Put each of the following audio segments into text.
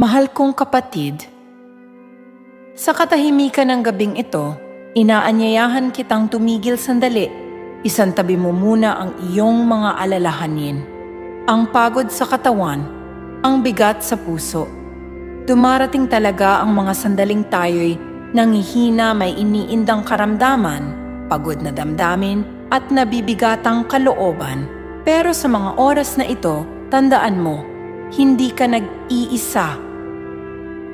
Mahal kong kapatid, sa katahimikan ng gabing ito, inaanyayahan kitang tumigil sandali. Isantabi mo muna ang iyong mga alalahanin. Ang pagod sa katawan, ang bigat sa puso. Dumarating talaga ang mga sandaling tayo'y nangihina may iniindang karamdaman, pagod na damdamin at nabibigatang kalooban. Pero sa mga oras na ito, tandaan mo, hindi ka nag-iisa.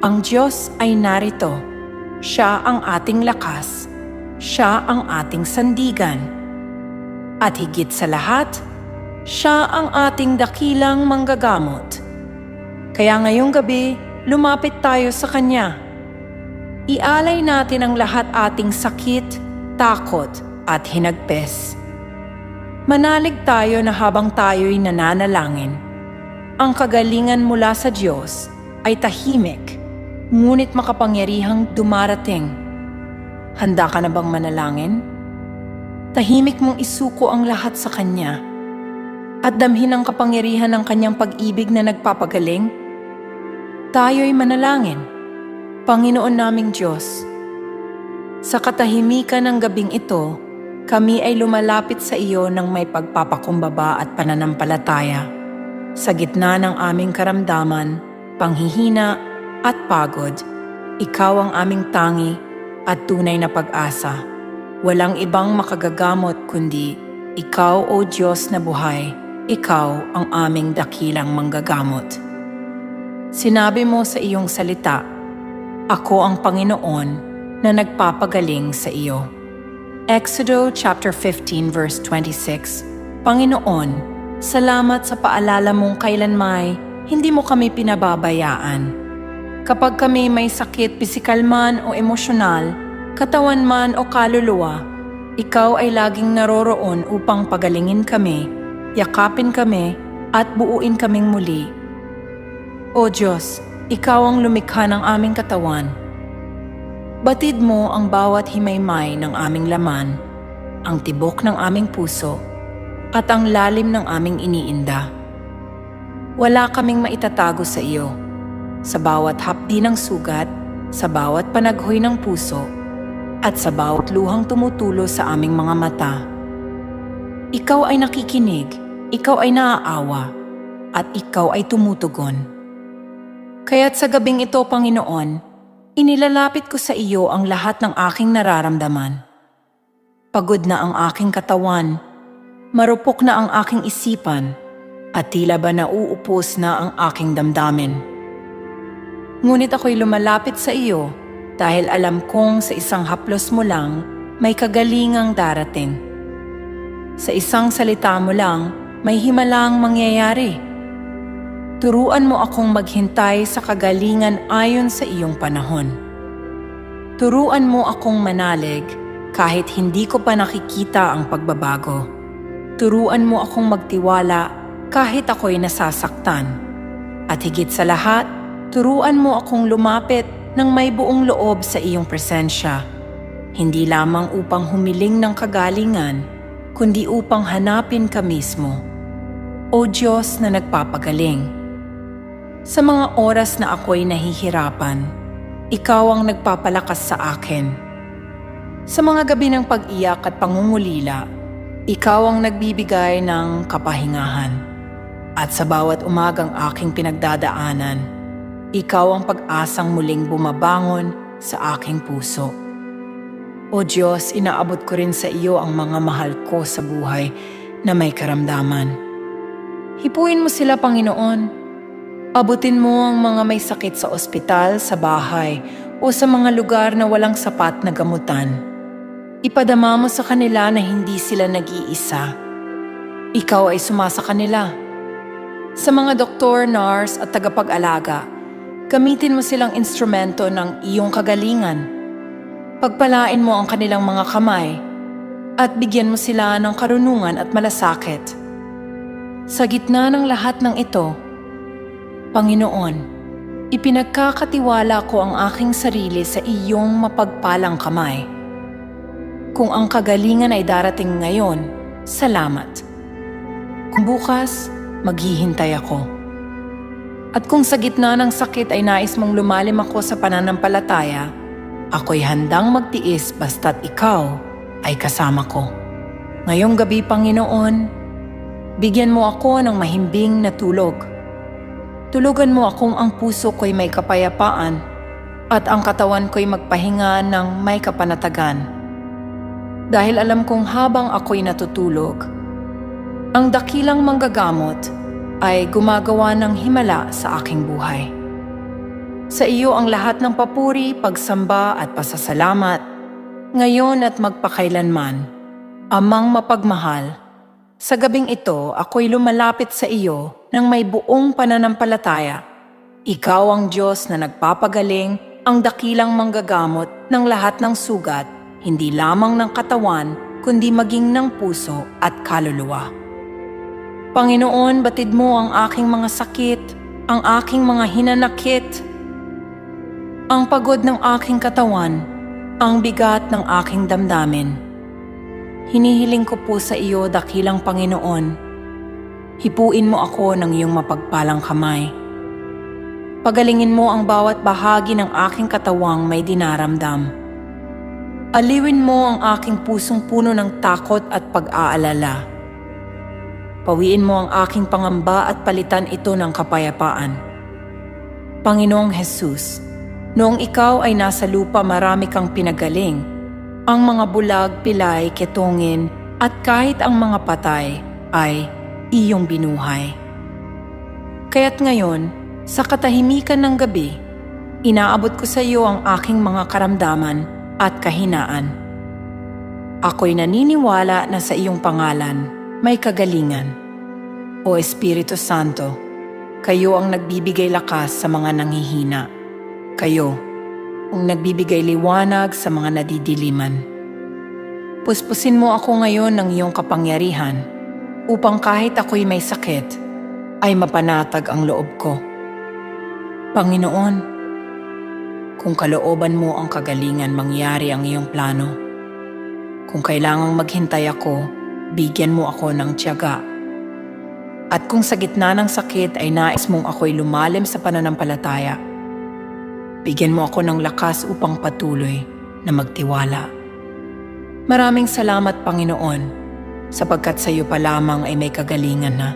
Ang Diyos ay narito. Siya ang ating lakas. Siya ang ating sandigan. At higit sa lahat, siya ang ating dakilang manggagamot. Kaya ngayong gabi, lumapit tayo sa Kanya. Ialay natin ang lahat ating sakit, takot at hinagpes. Manalig tayo na habang tayo'y nananalangin. Ang kagalingan mula sa Diyos ay tahimik, ngunit makapangyarihang dumarating. Handa ka na bang manalangin? Tahimik mong isuko ang lahat sa Kanya at damhin ang kapangyarihan ng Kanyang pag-ibig na nagpapagaling. Tayo'y manalangin. Panginoon naming Diyos, sa katahimikan ng gabing ito, kami ay lumalapit sa iyo ng may pagpapakumbaba at pananampalataya. Sa gitna ng aming karamdaman, panghihina at pagod, ikaw ang aming tangi at tunay na pag-asa. Walang ibang makagagamot kundi ikaw o Diyos na buhay, ikaw ang aming dakilang manggagamot. Sinabi mo sa iyong salita, Ako ang Panginoon na nagpapagaling sa iyo. Exodo chapter 15 verse 26 Panginoon, salamat sa paalala mong kailanmay hindi mo kami pinababayaan. Kapag kami may sakit pisikal man o emosyonal, katawan man o kaluluwa, ikaw ay laging naroroon upang pagalingin kami, yakapin kami, at buuin kaming muli. O Diyos, Ikaw ang lumikha ng aming katawan. Batid mo ang bawat himaymay ng aming laman, ang tibok ng aming puso, at ang lalim ng aming iniinda. Wala kaming maitatago sa iyo. Sa bawat hapdi ng sugat, sa bawat panaghoy ng puso, at sa bawat luhang tumutulo sa aming mga mata. Ikaw ay nakikinig, ikaw ay naaawa, at ikaw ay tumutugon. Kaya't sa gabing ito, Panginoon, inilalapit ko sa iyo ang lahat ng aking nararamdaman. Pagod na ang aking katawan, marupok na ang aking isipan, at tila ba nauupos na ang aking damdamin. Ngunit ako'y lumalapit sa iyo dahil alam kong sa isang haplos mo lang may kagalingang darating. Sa isang salita mo lang, may himalang mangyayari. Turuan mo akong maghintay sa kagalingan ayon sa iyong panahon. Turuan mo akong manalig kahit hindi ko pa nakikita ang pagbabago. Turuan mo akong magtiwala kahit ako'y nasasaktan. At higit sa lahat, turuan mo akong lumapit ng may buong loob sa iyong presensya. Hindi lamang upang humiling ng kagalingan, kundi upang hanapin ka mismo. O Diyos na nagpapagaling, sa mga oras na ako'y nahihirapan, ikaw ang nagpapalakas sa akin. Sa mga gabi ng pag-iyak at pangungulila, ikaw ang nagbibigay ng kapahingahan. At sa bawat umagang aking pinagdadaanan, ikaw ang pag-asang muling bumabangon sa aking puso. O Diyos, inaabot ko rin sa iyo ang mga mahal ko sa buhay na may karamdaman. Hipuin mo sila, Panginoon, Abutin mo ang mga may sakit sa ospital, sa bahay, o sa mga lugar na walang sapat na gamutan. Ipadama mo sa kanila na hindi sila nag-iisa. Ikaw ay sumasa kanila. Sa mga doktor, nurse at tagapag-alaga, gamitin mo silang instrumento ng iyong kagalingan. Pagpalain mo ang kanilang mga kamay at bigyan mo sila ng karunungan at malasakit. Sa gitna ng lahat ng ito, Panginoon, ipinagkakatiwala ko ang aking sarili sa iyong mapagpalang kamay. Kung ang kagalingan ay darating ngayon, salamat. Kung bukas, maghihintay ako. At kung sa gitna ng sakit ay nais mong lumalim ako sa pananampalataya, ako'y handang magtiis basta't ikaw ay kasama ko. Ngayong gabi, Panginoon, bigyan mo ako ng mahimbing na tulog. Tulugan mo akong ang puso ko'y may kapayapaan at ang katawan ko'y magpahinga ng may kapanatagan. Dahil alam kong habang ako'y natutulog, ang dakilang manggagamot ay gumagawa ng himala sa aking buhay. Sa iyo ang lahat ng papuri, pagsamba at pasasalamat, ngayon at magpakailanman. Amang mapagmahal, sa gabing ito ako'y lumalapit sa iyo ng may buong pananampalataya. Ikaw ang Diyos na nagpapagaling ang dakilang manggagamot ng lahat ng sugat, hindi lamang ng katawan, kundi maging ng puso at kaluluwa. Panginoon, batid mo ang aking mga sakit, ang aking mga hinanakit, ang pagod ng aking katawan, ang bigat ng aking damdamin. Hinihiling ko po sa iyo, dakilang Panginoon, hipuin mo ako ng iyong mapagpalang kamay. Pagalingin mo ang bawat bahagi ng aking katawang may dinaramdam. Aliwin mo ang aking pusong puno ng takot at pag-aalala. Pawiin mo ang aking pangamba at palitan ito ng kapayapaan. Panginoong Jesus, noong ikaw ay nasa lupa marami kang pinagaling. Ang mga bulag, pilay, ketungin, at kahit ang mga patay ay iyong binuhay. Kaya't ngayon, sa katahimikan ng gabi, inaabot ko sa iyo ang aking mga karamdaman at kahinaan. Ako'y naniniwala na sa iyong pangalan may kagalingan. O Espiritu Santo, kayo ang nagbibigay lakas sa mga nanghihina. Kayo ang nagbibigay liwanag sa mga nadidiliman. Puspusin mo ako ngayon ng iyong kapangyarihan upang kahit ako'y may sakit, ay mapanatag ang loob ko. Panginoon, kung kalooban mo ang kagalingan mangyari ang iyong plano, kung kailangang maghintay ako, bigyan mo ako ng tiyaga. At kung sa gitna ng sakit ay nais mong ako'y lumalim sa pananampalataya, bigyan mo ako ng lakas upang patuloy na magtiwala. Maraming salamat Panginoon, sapagkat sa iyo pa lamang ay may kagalingan na.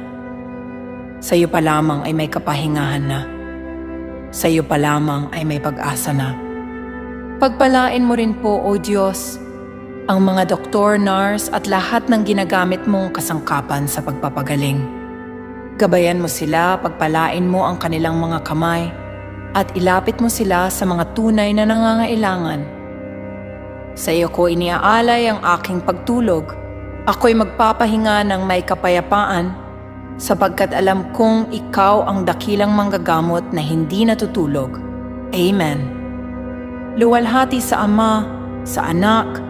Sa iyo pa lamang ay may kapahingahan na. Sa iyo pa lamang ay may pag-asa na. Pagpalain mo rin po, O Diyos, ang mga doktor, nurse at lahat ng ginagamit mong kasangkapan sa pagpapagaling. Gabayan mo sila, pagpalain mo ang kanilang mga kamay, at ilapit mo sila sa mga tunay na nangangailangan. Sa iyo ko iniaalay ang aking pagtulog. Ako'y magpapahinga ng may kapayapaan sapagkat alam kong ikaw ang dakilang manggagamot na hindi natutulog. Amen. Luwalhati sa Ama, sa Anak,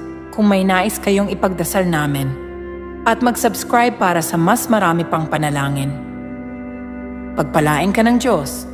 kung may nais kayong ipagdasal namin at mag-subscribe para sa mas marami pang panalangin. Pagpalain ka ng Diyos